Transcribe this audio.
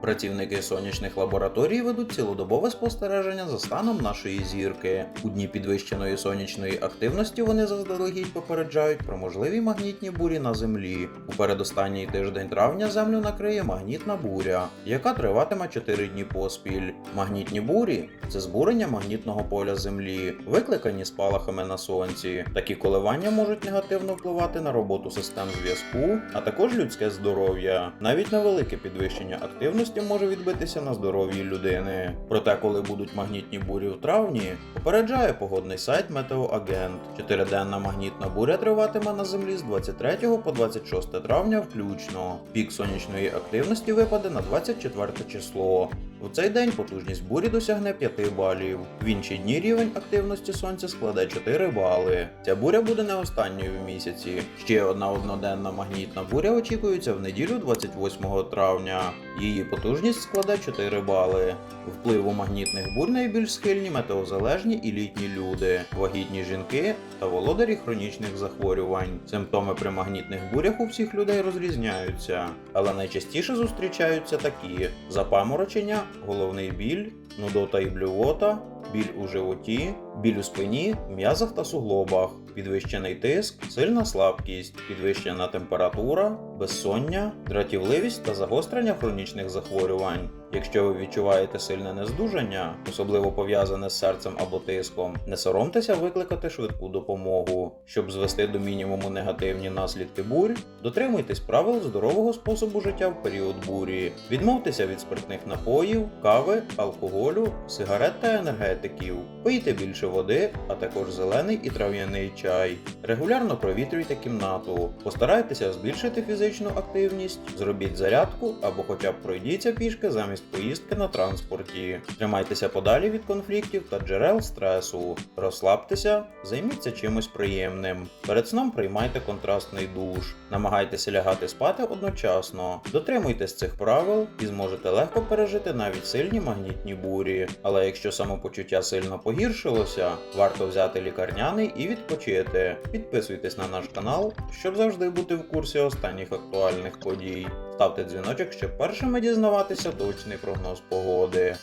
Працівники сонячних лабораторій ведуть цілодобове спостереження за станом нашої зірки. У дні підвищеної сонячної активності вони заздалегідь попереджають про можливі магнітні бурі на землі. У передостанній тиждень травня землю накриє магнітна буря, яка триватиме 4 дні поспіль. Магнітні бурі це збурення магнітного поля Землі, викликані спалахами на сонці. Такі коливання можуть негативно впливати на роботу систем зв'язку, а також людське здоров'я. Навіть невелике підвищення активності може відбитися на здоров'ї людини. Проте, коли будуть магнітні бурі в травні, попереджає погодний сайт Метеоагент. Чотириденна магнітна буря триватиме на землі з 23 по 26 травня включно. Пік сонячної активності випаде на 24 число. У цей день потужність бурі досягне 5 балів. В інші дні рівень активності сонця складе 4 бали. Ця буря буде не останньою в місяці. Ще одна одноденна магнітна буря очікується в неділю 28 травня. Її потужність складе 4 бали. Впливу магнітних бурь найбільш схильні метеозалежні і літні люди, вагітні жінки та володарі хронічних захворювань. Симптоми при магнітних бурях у всіх людей розрізняються, але найчастіше зустрічаються такі: запаморочення, головний біль, нудота і блювота, біль у животі, біль у спині, м'язах та суглобах, підвищений тиск, сильна слабкість, підвищена температура, безсоння, дратівливість та загострення хронічних захворювань. Якщо ви відчуваєте сильне нездужання, особливо пов'язане з серцем або тиском, не соромтеся викликати швидку допомогу. Щоб звести до мінімуму негативні наслідки бурь, дотримуйтесь правил здорового способу життя в період бурі, відмовтеся від спиртних напоїв, кави, алкоголю, сигарет та енергетиків, пийте більше води, а також зелений і трав'яний чай. Регулярно провітрюйте кімнату, постарайтеся збільшити фізичну активність, зробіть зарядку або хоча б пройдіться пішки замість поїздки на транспорті. Тримайтеся подалі від конфліктів та джерел стресу, розслабтеся, займіться чимось приємним. Перед сном приймайте контрастний душ, намагайтеся лягати спати одночасно. Дотримуйтесь цих правил і зможете легко пережити навіть сильні магнітні бурі. Але якщо самопочуття сильно погіршилося, варто взяти лікарняний і відпочити. Підписуйтесь на наш канал, щоб завжди бути в курсі останніх актуальних подій. Ставте дзвіночок, щоб першими дізнаватися точний прогноз погоди.